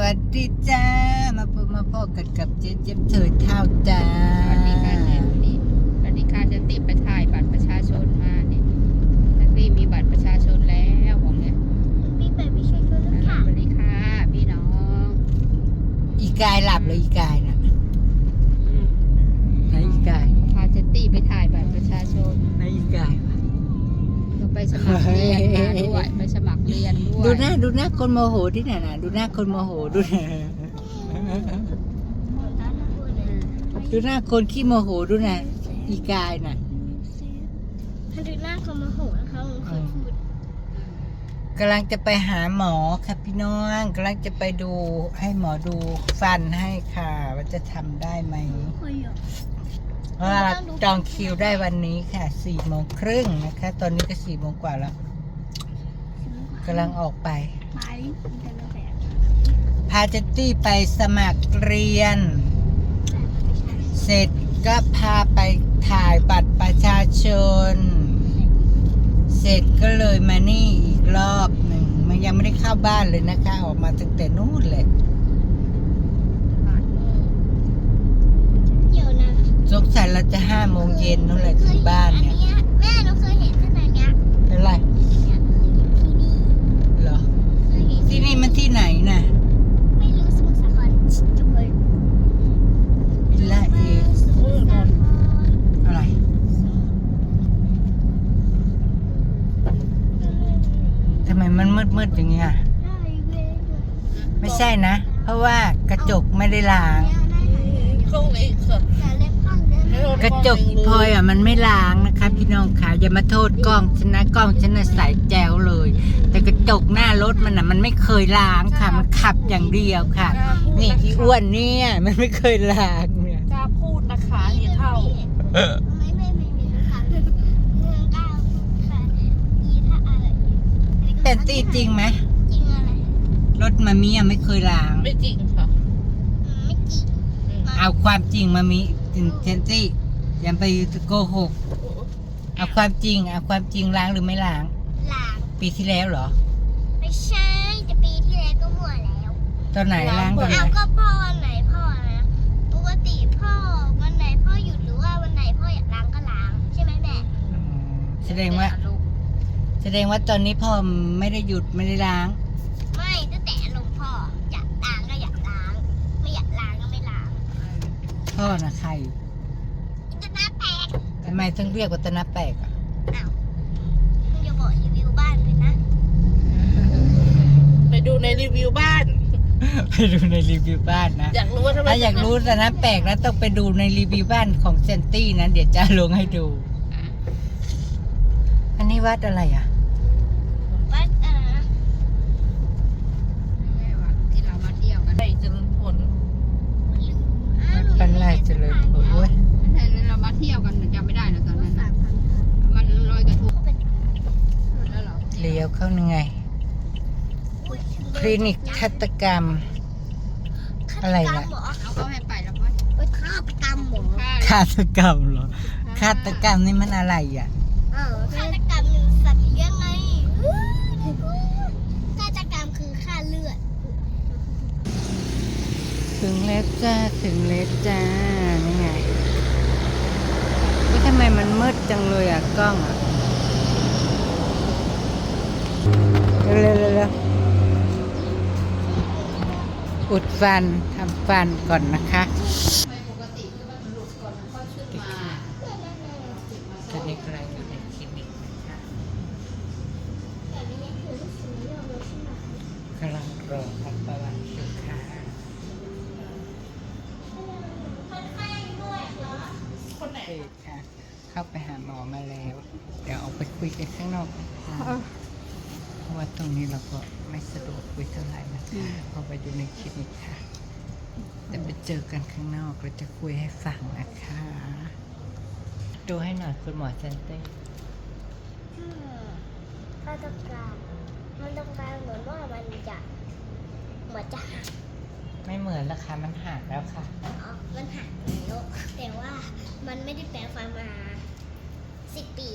วัสดีจ้า มาพบมาพบกันกับเจ๊เจ็บเถิดเท่าจ้า สวัสดีค่ะเจนนี่สวัสดีค่ะเจนตี้ไปถ่ายบัตรประชาชนมาเนี่ยนักเรียนมีบัตรประชาชนแล้วบอกเนี่ยพี่ไปไม่ใช่ช่วยลูกสค่ะวัสดีค่ะพี่น้อง อีกายหลับเลยอีกายนะไหนอีกายพาเจนตี้ไปถ่ายบัตรประชาชนไหนอีกายวะก็ไปสมัครเรียนมาด้วยไปสมัคร เรียนด้วยดูหน้าดูหน้าคนโมโหที่ไหนนะดูหน้าคนโมโหดูหน้าดูหน้าคนขี้โมโหดูนะอีกายน่ะถ้าดูหน้าคนมาโหนะคะผมเคยพูดกำลังจะไปหาหมอค่ะพี่น้องกำลังจะไปดูให้หมอดูฟันให้ค่ะ ว่าจะทำได้ไหมเคยอยู่เพราะว่าจองคิวได้วันนี้ค่ะสี่โมงครึ่งนะคะ ตอนนี้ก็สี่โมงกว่าแล้ว กำลังออกไปไปแต่ละแบบพาเจตตี้ไปสมัครเรียน เสร็จก็พาไปถ่ายบัตรประชาชน เสร็จก็เลยมานี่อีกรอบหนึ่งมันยังไม่ได้เข้าบ้านเลยนะคะ ออกมาตั้งแต่นู่นเลยเดี๋ยวนะสงสัยเราจะห้าโมงเย็นนู่นแหละถึงบ้านเนี่ยแม่เราเคยเห็นขนาดเนี้ย เป็นไร เนี่ยที่นี่ เหรอ เคยเห็น ที่นี่มันที่ไหนน่ะ ไม่รู้สมุทรสาครจุ๊บเลย วิลล่าเอ สมุทรสาคร อะไร ทำไมมันมืดมืดๆอย่างเงี้ย ได้เว้ย ไม่ใช่นะ เพราะว่ากระจก ไม่ได้ล้างแต่เล็บข้างเดินกระจกพลอยอะมันไม่ล้างนะคะ พี่น้องค่ะอย่ามาโทษกล้องฉันนะกล้องฉันน่ะใสแจ๋วเลย แต่กระจกหน้ารถมันอะมันไม่เคยล้างค่ะ มันขับอย่างเดียวค่ะ นี่อีอ้วนเนี่ยมันไม่เคยล้างเนี่ยกล้าพูดนะคะอย่าเท่าไม่ไม่ไม่ไม่ค่ะเรื่องก้าวค่ะอีถ้าอะไรเป็นตีจริงไหมจริงอะไรรถมามีอะไม่เคยล้างไม่จริงค่ะไม่จริง เอาความจริงมามีเทนตี้อย่าไปโกหก เอาความจริง เอาความจริงล้างหรือไม่ล้างหลังปีที่แล้วเหรอ ไม่ใช่แต่ปีที่แล้วก็มั่วแล้วตอนไหนล้างตอนไหนเอาก็พ่อวันไหนพ่อนะปกติพ่อวันไหนพ่อหยุดหรือว่าวันไหนพ่ออยากล้างก็ล้างใช่ไหมแม่อืมแสดงว่า แสดงว่าตอนนี้พ่อไม่ได้หยุดไม่ได้ล้าง ไม่ตั้งแต่ลงพ่ออยากล้างก็อยากล้าง ไม่อยากล้างก็ไม่ล้าง พ่อนะใครจะหน้าแตกทำไมต้องเรียกวัตนาแปลกอะอ้าวมึงอย่าบอกรีวิวบ้านเลยนะ ไปดูในรีวิวบ้าน ไปดูในรีวิวบ้านนะอยากรู้ว่าทำไมถ้าอยากรู้วัตนาแปลกนะต้องไปดูในรีวิวบ้านของเซนตี้นะเดี๋ยวจะลงให้ดู อันนี้วัดอะไรอะ วัดอะไรนะ ที่เรามาเที่ยวกัน ไปจนผล อ้าวห ปันไร่ เจริญผลเว้ยเรามาเที่ยวกันจำไม่ได้แล้วตอนนั้นน่ะมันลอยกระทงแล้วเหรอเลี้ยวเข้ายังไง คลินิกทัตกรรม อะไรล่ะฆาตกรรมเหรอเอาเขาให้ไปแล้วก็เอ้ยฆาตกรรมเหรอฆ่าฆาตกรรมเหรอฆาตกรรมนี่มันอะไรอะอ้าวฆาตกรรมอยู่สัตว์เลี้ยงไงฆาตกรรมคือฆ่าเลือด ถึงแล้วจ้า ถึงแล้วจ้านี่ไงว่ทำไมมันมืดจังเลยอะ กล้องอะเร็วๆเร็วๆอุดฟันทำฟันก่อนนะคะ คนไหนเอกค่ะ เข้าไปหาหมอมาแล้ว เดี๋ยวออกไปคุยกันข้างนอกนะคะเพราะว่าตรงนี้เราก็ไม่สะดวกคุยเท่าไหร่นะคะเพราะว่าอยู่ในคลินิกค่ะ แต่ไปเจอกันข้างนอกเราจะคุยให้ฟังนะคะ ดูให้หน่อยคุณหมอเซนเต้ฆาตกรรมมันต้องการเหมือนว่ามันจะเหมือนจะหัก ไม่เหมือนราคามันหักแล้วค่ะ อ๋อมันหักแล้วแต่ว่ามันไม่ได้แปลงฟันมาสิบปี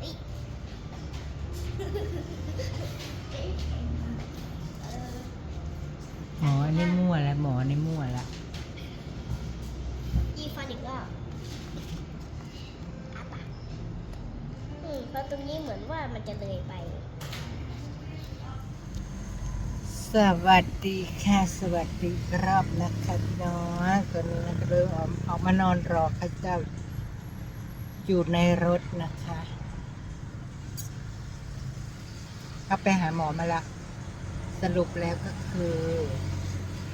เอ้ยเออหมอนี่มั่วแล้วหมอนี่มั่วแล้วอีฟันอีกรอบอะปะอืมเพราะตรงนี้เหมือนว่ามันจะเลยไป สวัสดีค่ะ สวัสดีอีกรอบนะคะพี่น้องตอนนี้นะก็เลยออกออกมานอนรอข้าเจ้า อยู่ในรถนะคะก็ไปหาหมอมาละ สรุปแล้วก็คือ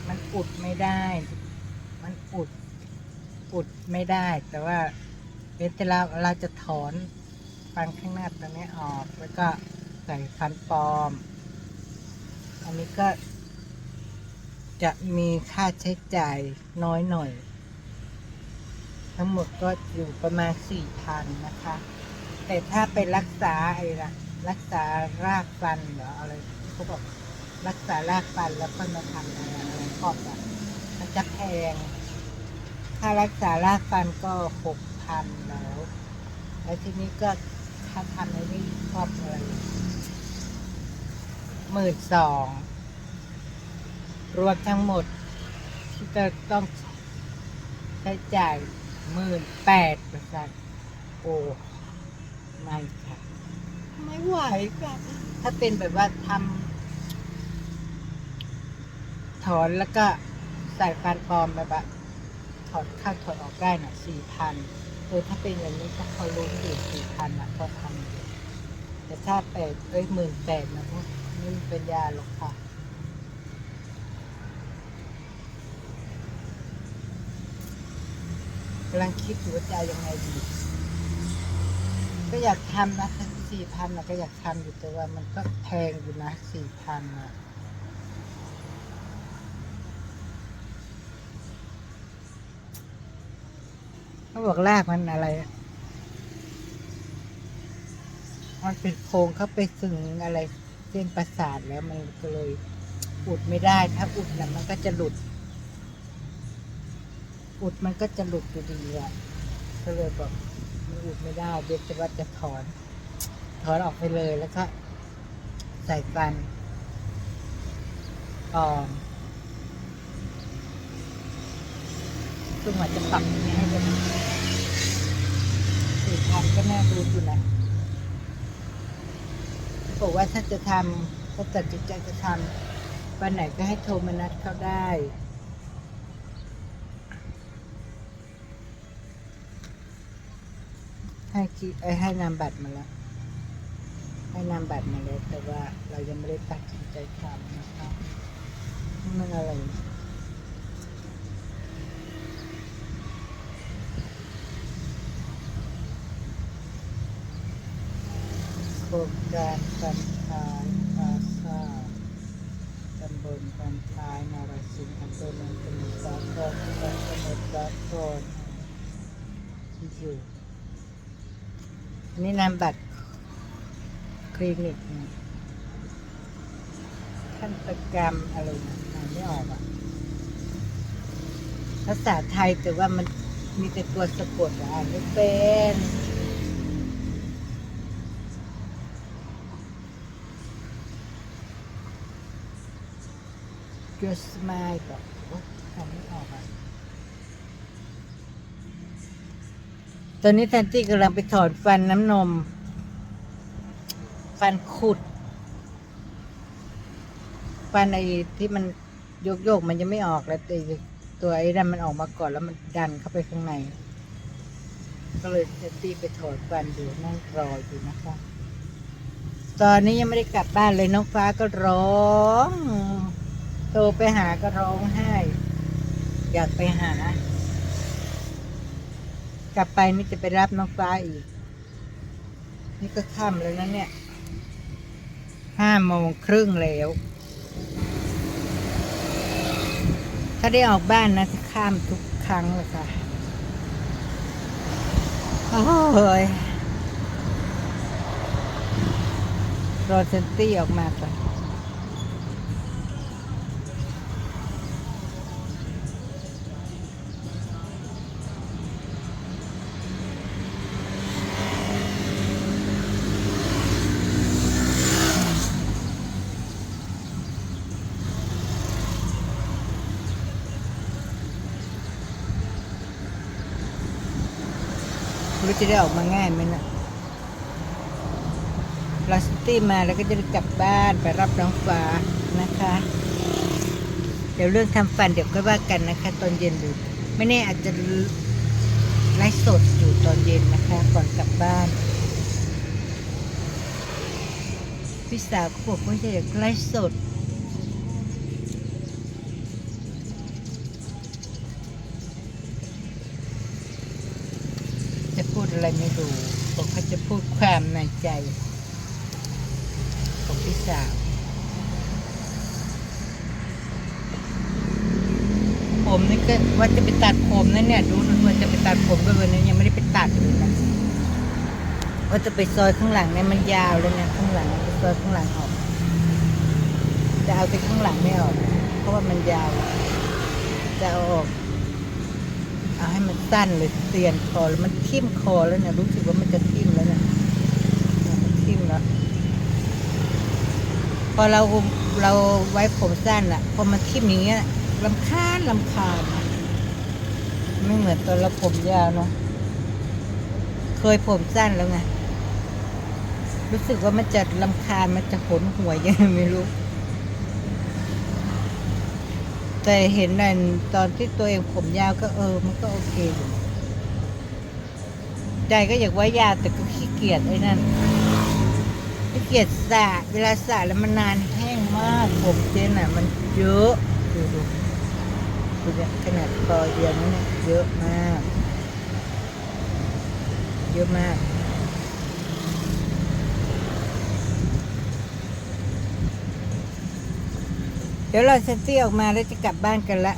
มันอุดไม่ได้ มันอุด อุดไม่ได้ แต่ว่าเวลาเราจะถอนฟันข้างหน้าตรงนี้ออก แล้วก็ใส่ฟันปลอม อันนี้ก็ จะมีค่าใช้จ่ายน้อยหน่อย ทั้งหมดก็อยู่ประมาณสี่พันนะคะ แต่ถ้าไปรักษาไอ้ละรักษารากฟันหรืออะไรเขาบอกรักษารากฟันแล้วก็มาทำอะไรอะไรครอบอะมันจะแพงค่ารักษารากฟันก็หกพันแล้ว แล้วทีนี้ก็ค่าทำอะไอ้นี่ครอบอะไร หมื่นสองรวมทั้งหมดที่จะต้องใช้จ่ายหมื่นแปดเปอร์เซ็นต์โอ้ไม่ค่ะ ไม่ไหวค่ะถ้าเป็นแบบว่าทำถอนแล้วก็ใส่ฟันปลอมแบบว่าถอดเข้าถอดออกได้น่ะสี่พันเออถ้าเป็นอย่างนี้ก็เขารู้อยู่สี่พันอะก็ทำอยู่แต่ถ้าแปดเอ้ยหมื่นแปดนะ ไม่มีปัญญาหรอกค่ะ กำลังคิดอยู่ว่าจะยังไงดี ก็อยากทำนะสี่พันก็อยากทำอยู่แต่ว่ามันก็แพงอยู่นะสี่พันอะเขาบอกลากมันอะไร มันเป็นโครงเข้าไปถึงอะไร เส้นประสาทแล้วมันก็เลยอุดไม่ได้ ถ้าอุดนะมันก็จะหลุด อุดมันก็จะหลุดอยู่ดีอะก็เลยบอกมันอุดไม่ได้เดี๋ยวจะว่าจะถอน ถอนออกไปเลยแล้วก็ใส่ฟันปลอมซึ่งอาจจะปรับให้เป็นสี่พันก็น่าดูอยู่นะ บอกว่าถ้าจะทำถ้าตัดสินใจจะทำวันไหนก็ให้โทรมานัดเขาได้ ให้คิเอ้ให้นามบัตรมาแล้ว ให้นามบัตรมาแล้วแต่ว่าเรายังไม่ได้ตัดสินใจทำนะครับมันอะไร โครงการปันทายพาซาตำบลปันทายนารสิงห์อำเภอเมืองสมุทรสาครจังหวัดสมุทรสาครที่อยู่นนี้นามบัตรคลินิกนะขั้นตกรรมอะไรนะอ่านไม่ออกอะภาษาไทยแต่ว่ามันมีแต่ตัวสะกดอ่านไม่เป็น เ u สม l e ก็โอ๊ยอ่านไม่ออกอะ ตอนนี้แทนตี้กำลังไปถอนฟันน้ำนม ฟันขุด ฟันไอ้ที่มันโยกโยกมันยังไม่ออกแล้วแต่ตัวไอ้นั่นมันออกมาก่อนแล้วมันดันเข้าไปข้างใน ก็เลยแทนตี้ไปถอนฟันอยู่นั่งรออยู่นะคะตอนนี้ยังไม่ได้กลับบ้านเลยน้องฟ้าก็ร้อง โทรไปหาก็ร้องไห้ อยากไปหา กลับไปนี่จะไปรับน้องฟ้าอีก นี่ก็ค่ำแล้วนะเนี่ยห้าโมงครึ่งแล้ว ถ้าได้ออกบ้านนะจะข้ามทุกครั้งเลยค่ะโอ้ยรอเซนตี้ออกมาก่อน รู้จะได้ออกมาง่ายไหมนะลาสตี้มาแล้วก็จะกลับบ้านไปรับน้องฟ้านะคะ เดี๋ยวเรื่องทำฟันเดี๋ยวก็ว่ากันนะคะ ตอนเย็นหรือไม่แน่อาจจะไลฟ์สดอยู่ตอนเย็นนะคะ ก่อนกลับบ้าน พี่สาวก็บอกว่าจะอยากไลฟ์สด ผมนี่ก็ว่าจะไปตัดผมนะเนี่ย ดูดูว่าจะไปตัดผมก็วันนี้ยังไม่ได้ไปตัดเลยนะว่าจะไปซอยข้างหลังเนี่ยมันยาวเลยเนี่ยข้างหลังไปซอยข้างหลังออกจะเอาแต่ข้างหลังไม่ออก เพราะว่ามันยาว จะเอาออกเอาให้มันสั้นเลยเตียนคอแล้วมันทิ่มคอแล้วเนี่ยรู้สึกว่ามันจะทิ่มแล้วเนี่ยเนี่ยมันทิ่มแล้วพอเราเราไว้ผมสั้นอะพอมันทิ่มอย่างเงี้ย ลำคาญลำคาญไม่เหมือนตอนเราผมยาวเนาะเคยผมสั้นแล้วไง รู้สึกว่ามันจะลำคาญมันจะขนหัวยังไงไม่รู้ แต่เห็นนั่นตอนที่ตัวเองผมยาวก็เออ มันก็โอเคอยู่ใจก็อยากไว้ยาวแต่ก็ขี้เกียจไอ้นั่นขี้เกียจสระเวลาสระแล้วมันนานแห้งมากผมเจนอะ มันเยอะดูดู ดูเนี่ยขนาดคอเดียวนี่เนี่ยเยอะมาก เยอะมากเดี๋ยวเราเซนตี้ออกมาแล้วจะกลับบ้านกันละ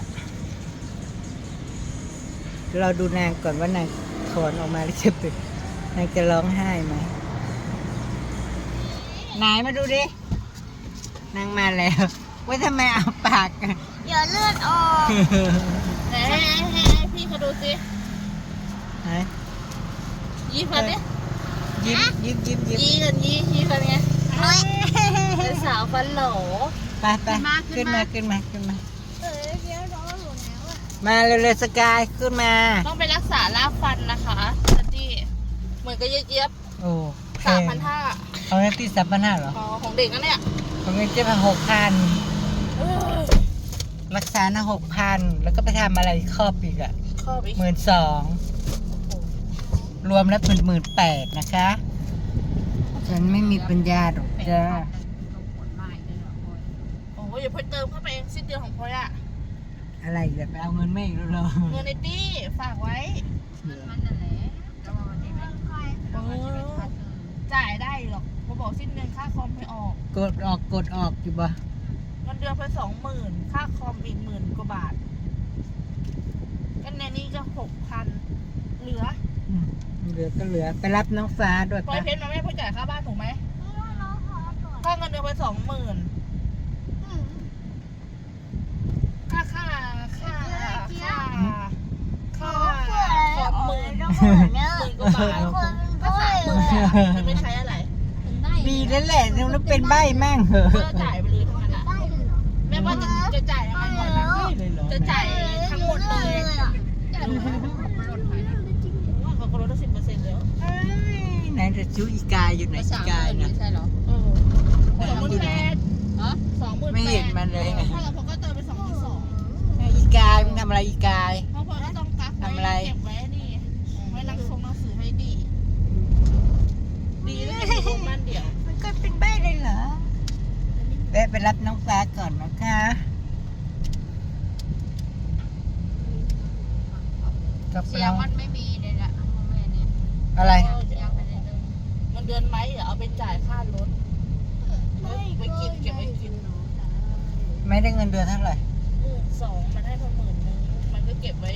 เราดูนางก่อนว่านางถอนออกมาแล้วจะเป็นนางจะร้องไห้ไหมไหนมาดูดิ นางมาแล้วว่าทำไมเอาปากกัน ดี๋ยวเลือดออกไหนให้ให้ให้พี่เขาดูสิไหนยี่ฟันเนี่ยยิ้มยิ้มยิ้มยิ้มยี่กันยี่ยี่ฟันไงเป็นสาวฟันโหลไปไปขึ้นมาขึ้นมาขึ้นมา เออเดี๋ยวร้อนหมดแล้วอะมาเร็วๆสกายขึ้นมา ต้องไปรักษารากฟันนะคะนัตตี้เหมือนกับเย็บโอ้ๆสามพันห้าเอาเงินที่สามพันห้าเหรอ ของเด็กนะเนี่ยเอาเงินเจ็ดพันหกพันเออ รักษาหน้าหกพันแล้วก็ไปทำอะไรครอบอีกอะข้อไปหมื่นสองรวมแล้วเป็นหมื่นแปดนะคะ ฉันไม่มีปัญญาหรอกจ้าโอ้ยอย่าเพิ่งเติมเข้าไปเองสิ้นเดือนของพลอยอะอะไรแบบไปเอาเงินไม่อีกแล้วเหรอเงินในตี้ฝากไว้เออจ่ายได้หรอกเขาบอกสิ้นเดือนค่าคอมไม่ออก กดออกกดออกอยู่ปะ เงินเดือนไปสองหมื่นค่าคอมอีกหมื่นกว่าบาทกันในนี้ก็หกพันเหลืออืมเหลือก็เหลือไปรับน้องฟ้าด้วยพลอยปะเพชรมาไม่ให้พ่อจ่ายค่าบ้านถูกไหมน้องขอก่อนค่าเงินเดือนไปสองหมื่นอืมค่าค่าค่าค่าค่าคอมหมื่นน้องขอเนอะหมื่นกว่าบาทน้องขอเป็นก็พ่อสามหเลมื่นยอะจะไม่ใช้อะไรดีแล้วแหละแล้วเป็นใบมั่งเหรอก็จ่ายไป จะจะจ่ายยังไงก่อนนะเลยเหรอจะจ่ายทั้งหมดเลยอะว่าเขาก็ลดสิบเปอร์เซ็นต์แล้วเอ้ยไหนจะชูอีกายอยู่ไหนอีกายนะใช่เหรอเออสองหมื่นแปดฮะสองหมื่นแปดไม่เห็นมันเลยถ้าเราพอก็เติมไปสองหมื่นสองอีกายมึงทำอะไรอีกายเพราะพอก็ต้องกักทำอะไรไว้เก็บไว้นี่ไว้รังทรงหนังสือให้ดี ดีแล้วจะมีรูปบ้านเดี่ยวมันก็เป็นใบเลยเหรอแวะไปรับน้องฟ้าก่อนนะคะ กับเสียเรางมันไม่มีเลยละของแม่เนี่ยอะไรยังไม่ได้เดินเงินเดือนไหมเดี๋ยวเอาไปจ่ายค่ารถไว้กินเก็บไว้กินไม่ได้เงินเดือนเท่าไหร่หมื่นสองมันให้มาหมื่นนึงมันก็เก็บไว้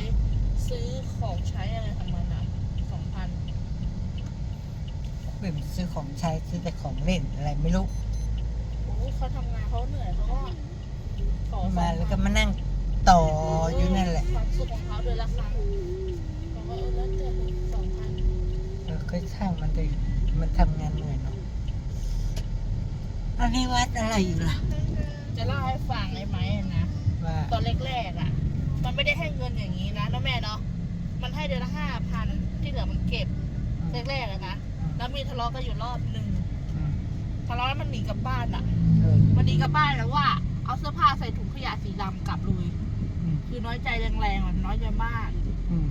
ซื้อของใช้อะไรของมันอะสองพันเป็นซื้อของใช้ซื้อแต่ของเล่นอะไรไม่รู้ โอ้เขาทำงานเขาเหนื่อยเขาก็ขอมาแล้วก็มานั่ง ต่ออยู่นั่นแหละความสุขของเขาเดือนละครั้งเขาก็เออแล้วเดือนสองพันเออค่อยช่างมันเลยมันทำงานเหนื่อยเนาะอันนี้วัดอะไรอีกล่ะ จะเล่าให้ฟังไอ้ไหมอะนะ ว่าตอนแรกๆอะ มันไม่ได้ให้เงินอย่างนี้นะนะแม่เนาะ มันให้เดือนละห้าพันที่เหลือมันเก็บแรกๆอะนะ แล้วมีทะเลาะกันอยู่รอบหนึ่งอืมทะเลาะแล้วมันหนีกลับบ้านอะเออมันหนีกลับบ้านแล้วว่า เอาเสื้อผ้าใส่ถุงขยะสีดำกลับเลยอืม คือน้อยใจแรงๆอะน้อยใจมาก อืม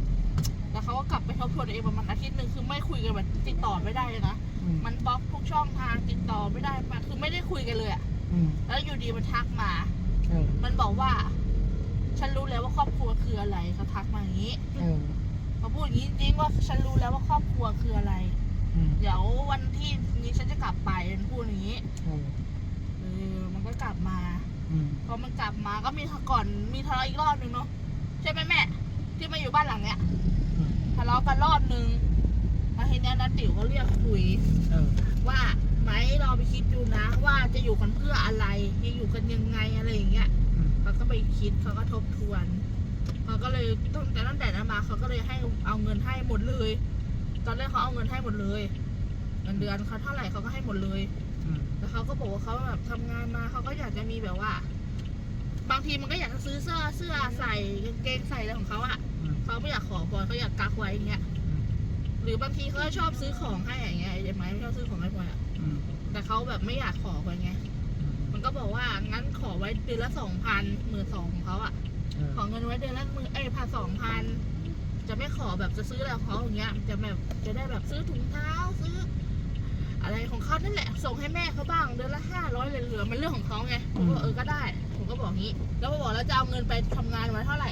แล้วเขาก็กลับไปทบทวนตัวเองประมาณอาทิตย์หนึ่งคือไม่คุยกันแบบติดต่อไม่ได้เลยนะ อืม มันบล็อกทุกช่องทางติดต่อไม่ได้มาคือไม่ได้คุยกันเลยอะอืมแล้วอยู่ดีมันทักมา เออมันบอกว่า ฉันรู้แล้วว่าครอบครัวคืออะไรเขาทักมาอย่างนี้เออเขาพูดอย่างนี้จริงๆว่าฉันรู้แล้วว่าครอบครัวคืออะไร อืมเดี๋ยววันที่นี้ฉันจะกลับไปมันพูดอย่างนี้ เออเออมันก็กลับมาอืม พอมันกลับมาก็มีก่อนมีทะเลาะอีกรอบนึงเนาะใช่ไหมแม่ ที่มาอยู่บ้านหลังเนี้ยอืมทะเลาะกันรอบนึงแล้วทีเนี้ยนัดติ๋วก็เรียกคุยเออว่าไหมเราไปคิดดูนะ ว่าจะอยู่กันเพื่ออะไรจะอยู่กันยังไงอะไรอย่างเงี้ยอืมเขาก็ไปคิดเขาก็ทบทวนเขาก็เลยตั้งแต่ตั้งแต่นั้นมาเขาก็เลยให้เอาเงินให้หมดเลย ตอนแรกเขาเอาเงินให้หมดเลยเงินเดือนเขาเท่าไหร่เขาก็ให้หมดเลยอืม แล้วเขาก็บอกว่าเขาแบบทำงานมาเขาก็อยากจะมีแบบว่า บางทีมันก็อยากจะซื้อเสื้อเสื้อใส่กางเกงใส่อะไรของเขาอะอืมเขาไม่อยากขอพลอยเขาอยากกักไว้อย่างเงี้ยอืมหรือบางทีเขาก็ชอบซื้อของให้อย่างเงี้ยไอ้ไม้ไม่ชอบซื้อของให้พลอยอะอืมแต่เขาแบบไม่อยากขอพลอยไงมันก็บอกว่างั้นขอไว้เดือนละสองพันหมื่นสองของเขาอะเออขอเงินไว้เดือนละหมื่นเอ้ยพันสองพันจะไม่ขอแบบจะซื้ออะไรของเขาอย่างเงี้ยจะแบบจะได้แบบซื้อถุงเท้าซื้อ อะไรของเขานั่นแหละ ส่งให้แม่เขาบ้างเดือนละห้าร้อยเหลือๆมันเรื่องของเขาไงผมก็เออก็ได้ ผมก็บอกงี้ แล้วก็บอกแล้วจะเอาเงินไปทำงานวันเท่าไหร่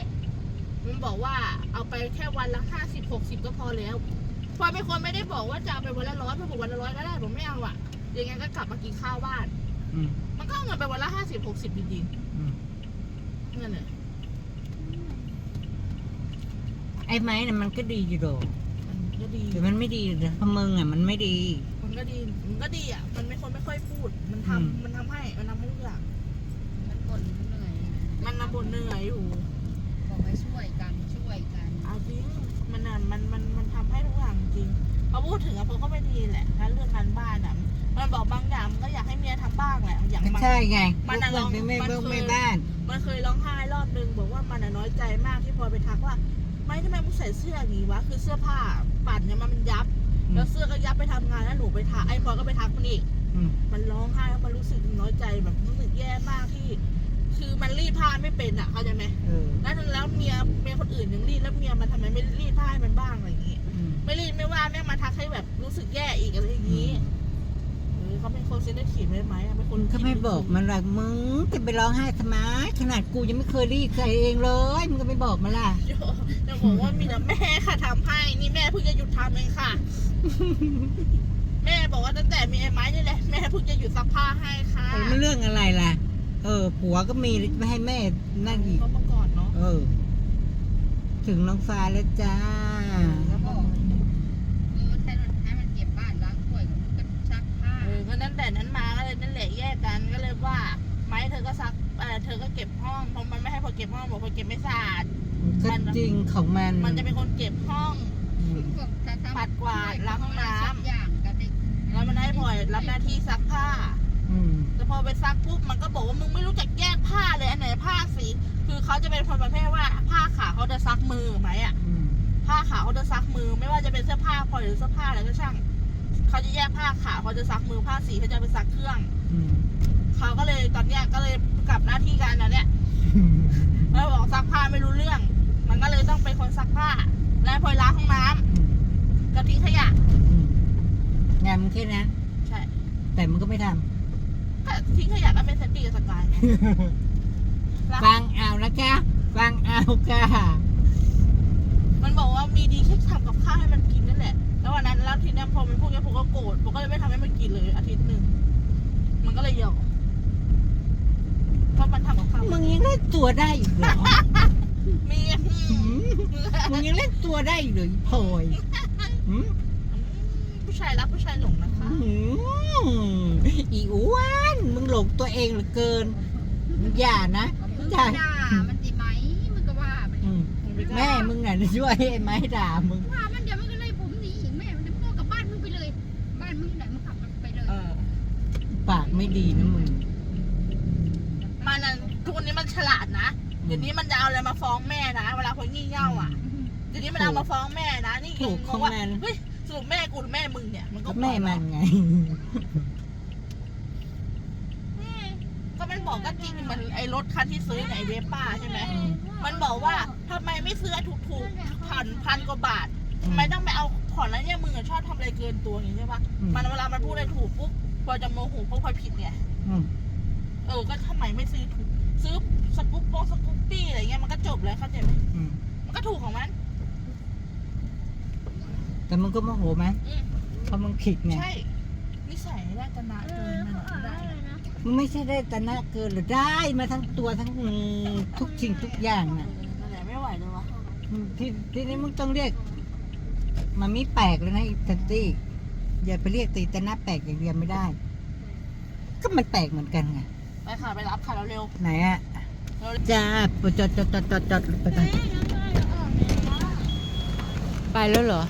มันบอกว่าเอาไปแค่วันละห้าสิบหกสิบก็พอแล้วพลอยเป็นคนไม่ได้บอกว่าจะเอาไปวันละร้อยเพราะผมวันละร้อยก็ได้ผมไม่เอาอะยังไงก็กลับมากินข้าวบ้าน อืมมันก็เอาเงินไปวันละห้าสิบหกสิบจริงอืมๆเงินเนี่ยไอ้ไม้น่ะมันก็ดีอยู่ดอกมันก็ดีแต่มันไม่ดีนะเพราะมึงอะมันไม่ดี มันก็ดี มันก็ดีอะ มันไม่คนไม่ค่อยพูด มันทำอืม มันทำให้ มันทำให้ทุกอย่างมันบ่นเหนื่อยมันระบนเหนื่อยอยู่บอกให้ช่วยกันช่วยกันเอาจริงมันน่ะมันมันมันทำให้ทุกอย่างจริงพอพูดถึงอะผมก็ไม่ดีแหละถ้าเรื่องการบ้านอะมันบอกบางอย่างมันก็อยากให้เมียทำบ้างแหละ อย่างก็มัน ใช่ไงมันน่ะพวกไม่มันเบิ้งเคยไม่บ้าน มันเคยร้องไห้รอบนึงบอกว่ามันน่ะน้อยใจมากที่พลอยไปทักว่า ไม่ทำไมมึงใส่เสื้ออย่างนี้วะ คือเสื้อผ้าปั่นเนี่ยมันยับอืม แล้วเสื้อก็ยับไปทำงานแล้วหนูไปทักไอ้พลอยก็ไปทักมันอีก อืมมันร้องไห้แล้วมันรู้สึกน้อยใจแบบรู้สึกแย่มากที่ คือมันรีดผ้าไม่เป็นอะเข้าใจไหมเออแล้วแล้วเมียเมียคนอื่นยังรีดแล้วเมียมันทำไมไม่รีดผ้าให้มันบ้างอะไรอย่างงี้ อืมไม่รีดไม่ว่าแม่งมาทักให้แบบรู้สึกแย่อีกอะไรอย่างงี้เออเขาเป็นคนเซนซิทีฟได้ไหมอะเป็นคนมึงก็ไม่บอกมันหรอกมึงจะไปร้องไห้ทำไมขนาดกูยังไม่เคยรีดใส่เองเลยมึงก็ไม่บอกมันล่ะโยจะบอกว่ามีแต่แม่ค่ะทำให้ นี่แม่เพิ่งจะหยุดทำเองค่ะ แม่บอกว่าตั้งแต่มีไอ้ไม้นี่แหละแม่เพิ่งจะหยุดซักผ้าให้ค่ะเออมันเรื่องอะไรล่ะ เออ ผัวก็มีแล้วจะไม่ให้แม่นั่นอีกก็เมื่อก่อนเนาะเออ ถึงน้องฟ้าแล้วจ้าแล้วบอกเออให้มันให้มันเก็บบ้านล้างถ้วยกับซักผ้าเออก็นั่นแต่นั้นมาก็เลยนั่นแหละแยกกันก็เลยว่า ไม้เธอก็ซักเออเธอก็เก็บห้องเพราะมันไม่ให้พอเก็บห้องบอกพอเก็บไม่สะอาดก็จริงของมัน มันจะเป็นคนเก็บห้อง อืม พวกจะทำ ปัดกวาดล้างห้องน้ำสักอย่างกับเด็กแล้วมันให้พลอยรับหน้าที่ซักผ้า อืม แต่พอไปซักปุ๊บมันก็บอกว่ามึงไม่รู้จักแยกผ้าเลยอันไหนผ้าสีคือเขาจะเป็นคนประเภทว่าผ้าขาวเขาจะซักมือไหมอะ อืม ผ้าขาวเขาจะซักมือ ไม่ว่าจะเป็นเสื้อผ้าพลอยหรือเสื้อผ้าอะไรก็ช่างเขาจะแยกผ้าขาวเขาจะซักมือผ้าสีเขาจะไปซักเครื่อง อืม เขาก็เลยตอนเนี้ยก็เลยกลับหน้าที่กันนะเนี่ยแล้วบอกซักผ้าไม่รู้เรื่อง มันก็เลยต้องเป็นคนซักผ้า และพลอยล้างห้องน้ำ กับทิ้งขยะ อืมงานมึงแค่นั้นใช่แต่มึงก็ไม่ทก็ทิ้งขยะก็เป็นสติกับสกายไงล้างำฟังเอานะจ๊ะฟังเอาค่ะมันบอกว่ามีดีแค่ทำกับข้าวให้มันกินนั่นแหละ แล้ววันนั้นแล้วทีเนี้ยพอมันพูดอย่างนี้ผมก็โกรธผมก็เลยไม่ทำให้มันกินเลยอาทิตย์หนึ่ง มันก็เลยยอมเพราะมันทำกับข้าวมึงยังเล่นตัวได้อีกเหรอมีอืหืมมมึงยังเล่นตัวได้อีกเหรออีพลอย หืมผู้ชายรักผู้ชายหลงนะคะหืมอีอ้วนมึงหลงตัวเองเหลือเกินมึงอย่านะมึงจ้ะด่ามันสิไหมมันก็ว่ามันอืมแม่มึงน่ะช่วยไอ้ไม้ด่ามึงว่ามันเดี๋ยวมันก็เลยผมหนีแม่มันจะพูดกับบ้านมึงไปเลย บ้านมึงไหนมึงขับมันไปเลยเออปากไม่ดีนะมึงมันน่ะทุกวันนี้มันฉลาดนะเดี๋ยวนี้มันจะเอาอะไรมาฟ้องแม่นะเวลาคนงี่เง่าอะ เดี๋ยวนี้มันเอามาฟ้องแม่นะ นี่ถูกบขออกงว่ามันเฮ้ยรุปแม่กูหรือแม่มึงเนี่ย มันก็ก็แม่มันไงก็มันบอกก็จริงมันไอ้รถคันที่ซื้อในยไอ้เวสป้าใช่ไหม มันบอกว่าทำไมไม่ซื้อถูกถูกๆผ่อนพันกว่าบาททำไมต้องไปเอาผ่อนแล้วเนี่ยมึงอะชอบทำอะไรเกินตัวอย่างนี้ใช่ปะอืม มันเวลามันพูดอะไรถูกปุ๊บพอจะโมโหเพราะพอผิดเนี่ย อืมเออ ก็ทำไมไม่ซื้อถูกซื้อสกูปโปงสกูปปี้อะไรเงี้ยมันก็จบเลยเข้าใจไหมอืมมันก็ถูกของมัน แต่มึงก็โมโหไหมอืมเพราะมึงผิดไงใช่ นิสัยได้ตนะเกินมันอะได้นะมึงไม่ใช่ได้แต่หน้าเกินหรือได้มาทั้งตัวทั้งมือทุกสิ่งทุกอย่างน่ะนั่นแหละไม่ไหวเลยวะอืมที่ที่นี้มึงต้องเรียกมันไม่แปลกเลยนะอีทันตี้อย่าไปเรียกตีแต่หน้าแปลกอย่างเดียวไม่ได้ ก็มันแปลกเหมือนกันไงไปค่ะไปรับค่ะเร็วไหนอะจ้าปจอดจอดจอดจอดจอดไปก่อนไปแล้วเหรอ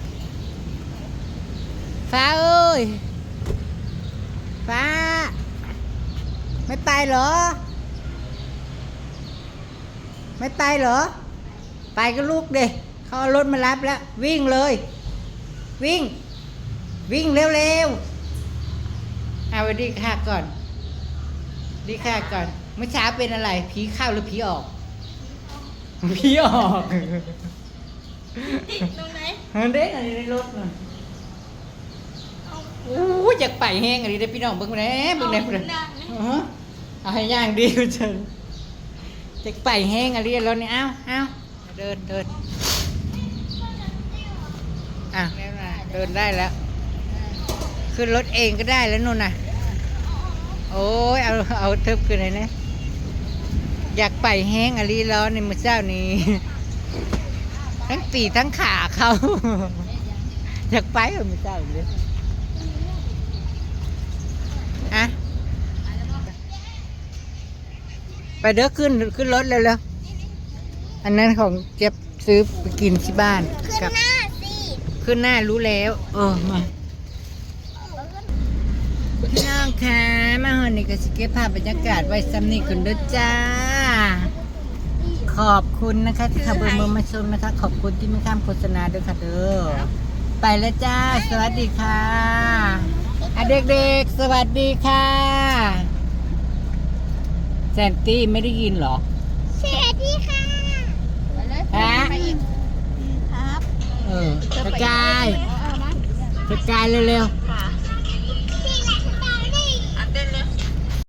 ฟ้าเอ้ย ฟ้า ไม่ไปเหรอ ไม่ไปเหรอ ไปก็ลูกเด็เขาเอารถมารับแล้ว วิ่งเลย วิ่ง วิ่งเร็วๆเอาสวัสดีค่ะก่อน ดีค่ะก่อน เมื่อเช้าเป็นอะไร ผีเข้าหรือผีออก ผีออกๆตรงไหนเฮ้ยเด็กอะไรในรถน่ะ โอ้ยอยากไปแห้งอะไรได้อพี่น้องเบิ่งแหน่เบิ่งแหน่เบิ่งแหน่อือฮะเอาให้ย่างดีกว่าเชิญอยากไปแห้งอะไรแล้วนี่เอ้าเอ้าเดินเดินอะเดินได้แล้วขึ้นรถเองก็ได้แล้วนู่นน่ะ โอ้ยเอาเอาเทิบขึ้นเลยนะอยากไปแห้งอะไรร้อนในมือเช้านี้ทั้งปีทั้งขาเขา อยากไปเหรอมือเช้านี้อะ ไปเด้อขึ้นขึ้นรถเร็วๆอันนั้นของเจ็บซื้อไปกินที่บ้านขึ้นกับหน้าสิขึ้นหน้ารู้แล้ว เออมาพี่น้องคะมาหอนี่ก็สิเก็บภาพบรรยากาศไว้ซ้ำนี่คุณด้วยจ้า ขอบคุณนะคะที่ขับเบอร์มือมาชมนะคะ ขอบคุณที่ไม่ข้ามโฆษณาด้วยค่ะเด้อไปแล้วจ้า สวัสดีค่ะอะเด็กๆ สวัสดีค่ะ แซนตี้ไม่ได้ยินเหรอสวัสดีค่ะไปเลยฮะไปอีกครับเออกระจายเอามากระจายเร็วค่ะ